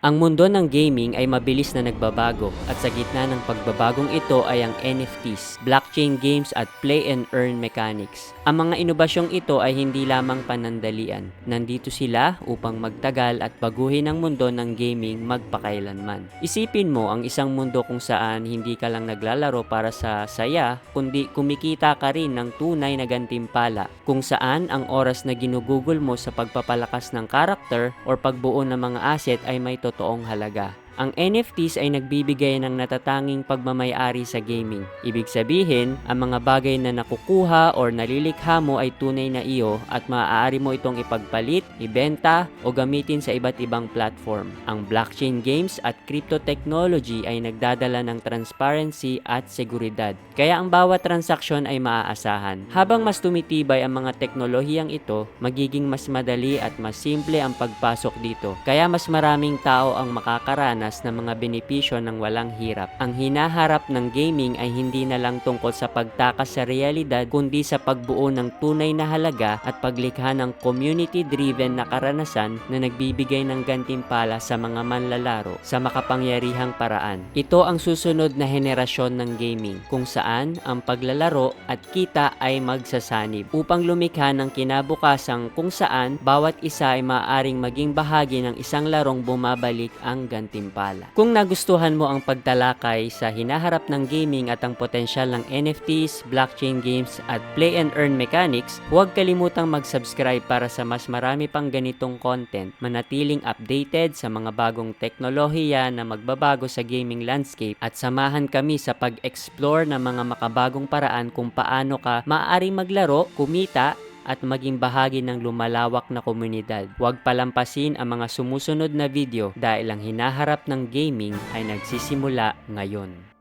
Ang mundo ng gaming ay mabilis na nagbabago at sa gitna ng pagbabagong ito ay ang NFTs, blockchain games at play and earn mechanics. Ang mga inobasyong ito ay hindi lamang panandalian. Nandito sila upang magtagal at baguhin ang mundo ng gaming magpakailanman. Isipin mo ang isang mundo kung saan hindi ka lang naglalaro para sa saya, kundi kumikita ka rin ng tunay na gantimpala kung saan ang oras na ginugugol mo sa pagpapalakas ng karakter or pagbuo ng mga asset ay may totoong halaga. Ang NFTs ay nagbibigay ng natatanging pagmamayari sa gaming. Ibig sabihin, ang mga bagay na nakukuha or nalilikha mo ay tunay na iyo at maaari mo itong ipagpalit, ibenta o gamitin sa iba't ibang platform. Ang blockchain games at crypto technology ay nagdadala ng transparency at seguridad. Kaya ang bawat transaksyon ay maaasahan. Habang mas tumitibay ang mga teknolohiyang ito, magiging mas madali at mas simple ang pagpasok dito. Kaya mas maraming tao ang makakaranas ng mga benepisyo ng walang hirap. Ang hinaharap ng gaming ay hindi na lang tungkol sa pagtakas sa realidad kundi sa pagbuo ng tunay na halaga at paglikha ng community-driven na karanasan na nagbibigay ng gantimpala sa mga manlalaro sa makapangyarihang paraan. Ito ang susunod na henerasyon ng gaming kung saan ang paglalaro at kita ay magsasanib upang lumikha ng kinabukasang kung saan bawat isa ay maaaring maging bahagi ng isang larong bumabalik ang gantimpala. Kung nagustuhan mo ang pagtalakay sa hinaharap ng gaming at ang potensyal ng NFTs, blockchain games at play and earn mechanics, huwag kalimutang mag-subscribe para sa mas marami pang ganitong content. Manatiling updated sa mga bagong teknolohiya na magbabago sa gaming landscape at samahan kami sa pag-explore ng mga makabagong paraan kung paano ka maaaring maglaro, kumita, at maging bahagi ng lumalawak na komunidad. Huwag palampasin ang mga sumusunod na video dahil ang hinaharap ng gaming ay nagsisimula ngayon.